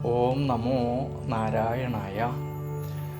ഓം നമോ നാരായണായ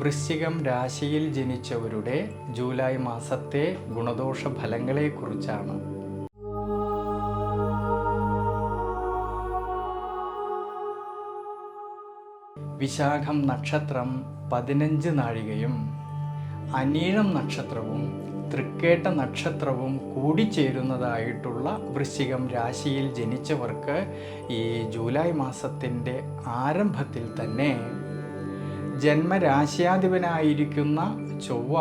വൃശ്ചികം രാശിയിൽ ജനിച്ചവരുടെ ജൂലൈ മാസത്തെ ഗുണദോഷ ഫലങ്ങളെക്കുറിച്ചാണ്. വിശാഖം നക്ഷത്രം പതിനഞ്ച് നാഴികയും അനീഴം നക്ഷത്രവും തൃക്കേട്ട നക്ഷത്രവും കൂടിച്ചേരുന്നതായിട്ടുള്ള വൃശ്ചികം രാശിയിൽ ജനിച്ചവർക്ക് ഈ ജൂലൈ മാസത്തിന്റെ ആരംഭത്തിൽ തന്നെ ജന്മരാശ്യാധിപനായിരിക്കുന്ന ചൊവ്വ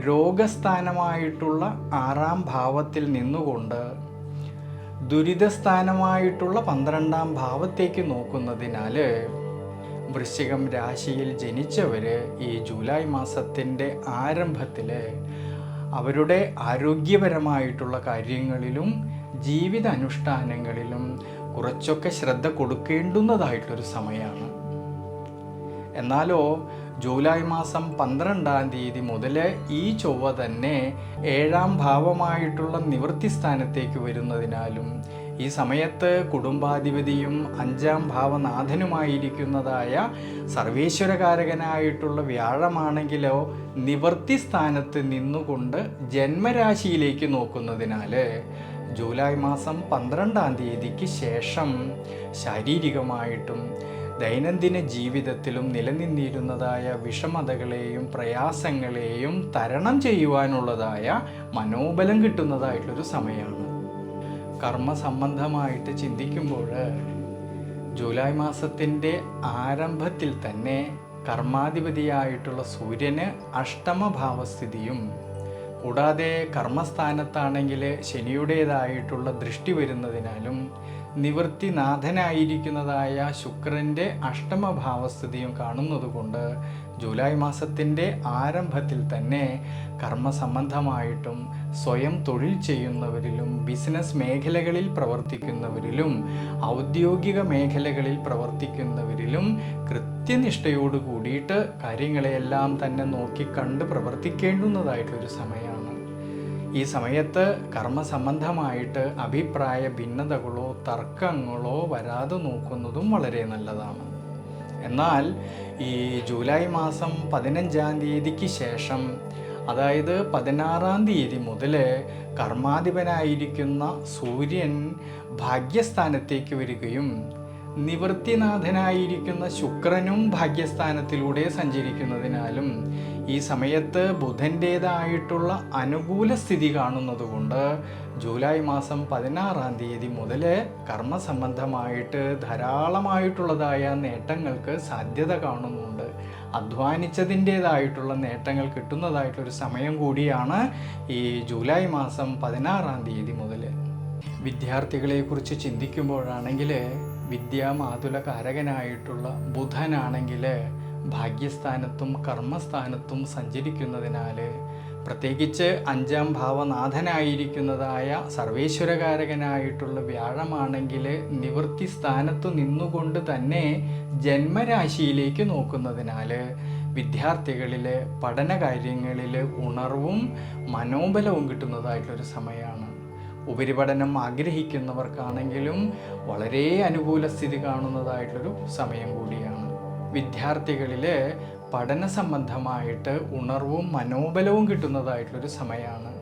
രോഗസ്ഥാനമായിട്ടുള്ള ആറാം ഭാവത്തിൽ നിന്നുകൊണ്ട് ദുരിതസ്ഥാനമായിട്ടുള്ള പന്ത്രണ്ടാം ഭാവത്തേക്ക് നോക്കുന്നതിനാൽ വൃശ്ചികം രാശിയിൽ ജനിച്ചവർ ഈ ജൂലൈ മാസത്തിന്റെ ആരംഭത്തിൽ അവരുടെ ആരോഗ്യപരമായിട്ടുള്ള കാര്യങ്ങളിലും ജീവിത അനുഷ്ഠാനങ്ങളിലും കുറച്ചൊക്കെ ശ്രദ്ധ കൊടുക്കേണ്ടുന്നതായിട്ടൊരു സമയമാണ്. എന്നാലോ ജൂലൈ മാസം പന്ത്രണ്ടാം തീയതി മുതൽ ഈ ചൊവ്വ തന്നെ ഏഴാം ഭാവമായിട്ടുള്ള നിവൃത്തി സ്ഥാനത്തേക്ക് വരുന്നതിനാലും ഈ സമയത്ത് കുടുംബാധിപതിയും അഞ്ചാം ഭാവനാഥനുമായിരിക്കുന്നതായ സർവേശ്വരകാരകനായിട്ടുള്ള വ്യാഴമാണെങ്കിലോ നിവൃത്തി സ്ഥാനത്ത് നിന്നുകൊണ്ട് ജന്മരാശിയിലേക്ക് നോക്കുന്നതിനാൽ ജൂലൈ മാസം പന്ത്രണ്ടാം തീയതിക്ക് ശേഷം ശാരീരികമായിട്ടും ദൈനംദിന ജീവിതത്തിലും നിലനിന്നിരുന്നതായ വിഷമതകളെയും പ്രയാസങ്ങളെയും തരണം ചെയ്യുവാനുള്ളതായ മനോബലം കിട്ടുന്നതായിട്ടൊരു സമയമാണ്. കർമ്മസംബന്ധമായിട്ട് ചിന്തിക്കുമ്പോൾ ജൂലൈ മാസത്തിന്റെ ആരംഭത്തിൽ തന്നെ കർമാധിപതിയായിട്ടുള്ള സൂര്യന് അഷ്ടമഭാവസ്ഥിതിയും കൂടാതെ കർമ്മസ്ഥാനത്താണെങ്കിൽ ശനിയുടേതായിട്ടുള്ള ദൃഷ്ടി വരുന്നതിനാലും നിവൃത്തിനാഥനായിരിക്കുന്നതായ ശുക്രന്റെ അഷ്ടമഭാവസ്ഥിതിയും കാണുന്നതുകൊണ്ട് ജൂലൈ മാസത്തിന്റെ ആരംഭത്തിൽ തന്നെ കർമ്മസംബന്ധമായിട്ടും സ്വയം തൊഴിൽ ചെയ്യുന്നവരിലും ബിസിനസ് മേഖലകളിൽ പ്രവർത്തിക്കുന്നവരിലും ഔദ്യോഗിക മേഖലകളിൽ പ്രവർത്തിക്കുന്നവരിലും കൃത്യനിഷ്ഠയോട് കൂടിയിട്ട് കാര്യങ്ങളെയെല്ലാം തന്നെ നോക്കിക്കണ്ട് പ്രവർത്തിക്കേണ്ടുന്നതായിട്ടൊരു സമയമാണ്. ഈ സമയത്ത് കർമ്മസംബന്ധമായിട്ട് അഭിപ്രായ ഭിന്നതകളോ തർക്കങ്ങളോ വരാതെ നോക്കുന്നതും വളരെ നല്ലതാണ്. എന്നാൽ ഈ ജൂലൈ മാസം പതിനഞ്ചാം തീയതിക്ക് ശേഷം അതായത് പതിനാറാം തീയതി മുതൽ കർമാധിപനായിരിക്കുന്ന സൂര്യൻ ഭാഗ്യസ്ഥാനത്തേക്ക് വരികയും നിവൃത്തിനാഥനായിരിക്കുന്ന ശുക്രനും ഭാഗ്യസ്ഥാനത്തിലൂടെ സഞ്ചരിക്കുന്നതിനാലും ഈ സമയത്ത് ബുധന്റേതായിട്ടുള്ള അനുകൂല സ്ഥിതി കാണുന്നതുകൊണ്ട് ജൂലൈ മാസം പതിനാറാം തീയതി മുതൽ കർമ്മസംബന്ധമായിട്ട് ധാരാളമായിട്ടുള്ളതായ നേട്ടങ്ങൾക്ക് സാധ്യത കാണുന്നുണ്ട്. അധ്വാനിച്ചതിന്റേതായിട്ടുള്ള നേട്ടങ്ങൾ കിട്ടുന്നതായിട്ടൊരു സമയം കൂടിയാണ് ഈ ജൂലൈ മാസം പതിനാറാം തീയതി മുതൽ വിദ്യാർത്ഥികളെക്കുറിച്ച് ചിന്തിക്കുമ്പോഴാണെങ്കിൽ വിദ്യാമാതുല കാരകനായിട്ടുള്ള ബുധനാണെങ്കിൽ ഭാഗ്യസ്ഥാനത്തും കർമ്മസ്ഥാനത്തും സഞ്ചരിക്കുന്നതിനാൽ പ്രത്യേകിച്ച് അഞ്ചാം ഭാവനാഥനായിരിക്കുന്നതായ സർവേശ്വരകാരകനായിട്ടുള്ള വ്യാഴമാണെങ്കിൽ നിവൃത്തി സ്ഥാനത്തു നിന്നുകൊണ്ട് തന്നെ ജന്മരാശിയിലേക്ക് നോക്കുന്നതിനാൽ വിദ്യാർത്ഥികളിൽ പഠനകാര്യങ്ങളിൽ ഉണർവും മനോബലവും കിട്ടുന്നതായിട്ടൊരു സമയമാണ് ഉപരിപഠനം ആഗ്രഹിക്കുന്നവർക്കാണെങ്കിലും വളരെ അനുകൂല സ്ഥിതി കാണുന്നതായിട്ടൊരു സമയം കൂടിയാണ്. വിദ്യാർത്ഥികളിൽ പഠന സംബന്ധമായിട്ട് ഉണർവും മനോബലവും കിട്ടുന്നതായിട്ടുള്ളൊരു സമയമാണ്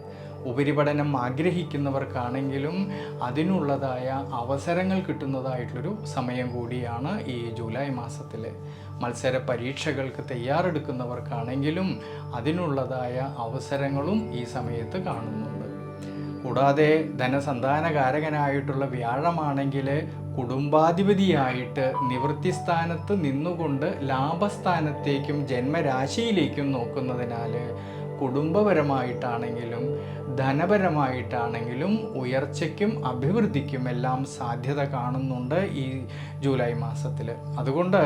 ഉപരിപഠനം ആഗ്രഹിക്കുന്നവർക്കാണെങ്കിലും അതിനുള്ളതായ അവസരങ്ങൾ കിട്ടുന്നതായിട്ടുള്ളൊരു സമയം കൂടിയാണ് ഈ ജൂലൈ മാസത്തിൽ മത്സര പരീക്ഷകൾക്ക് തയ്യാറെടുക്കുന്നവർക്കാണെങ്കിലും അതിനുള്ളതായ അവസരങ്ങളും ഈ സമയത്ത് കാണുന്നുണ്ട്. കൂടാതെ ധനസന്താനകാരകനായിട്ടുള്ള വ്യാഴമാണെങ്കിൽ കുടുംബാധിപതിയായിട്ട് നിവൃത്തി സ്ഥാനത്ത് നിന്നുകൊണ്ട് ലാഭസ്ഥാനത്തേക്കും ജന്മരാശിയിലേക്കും നോക്കുന്നതിനാൽ കുടുംബപരമായിട്ടാണെങ്കിലും ധനപരമായിട്ടാണെങ്കിലും ഉയർച്ചയ്ക്കും അഭിവൃദ്ധിക്കും എല്ലാം സാധ്യത കാണുന്നുണ്ട് ഈ ജൂലൈ മാസത്തിൽ. അതുകൊണ്ട്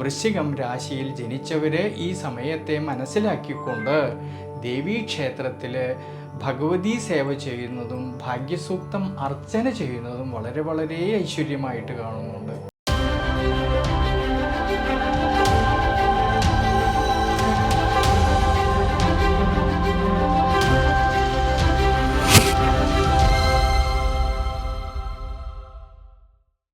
വൃശ്ചികം രാശിയിൽ ജനിച്ചവർ ഈ സമയത്തെ മനസ്സിലാക്കിക്കൊണ്ട് ദേവീക്ഷേത്രത്തിൽ ഭഗവതി സേവ ചെയ്യുന്നതും ഭാഗ്യസൂക്തം അർച്ചന ചെയ്യുന്നതും വളരെ വളരെ ഐശ്വര്യമായിട്ട് കാണുന്നുണ്ട്.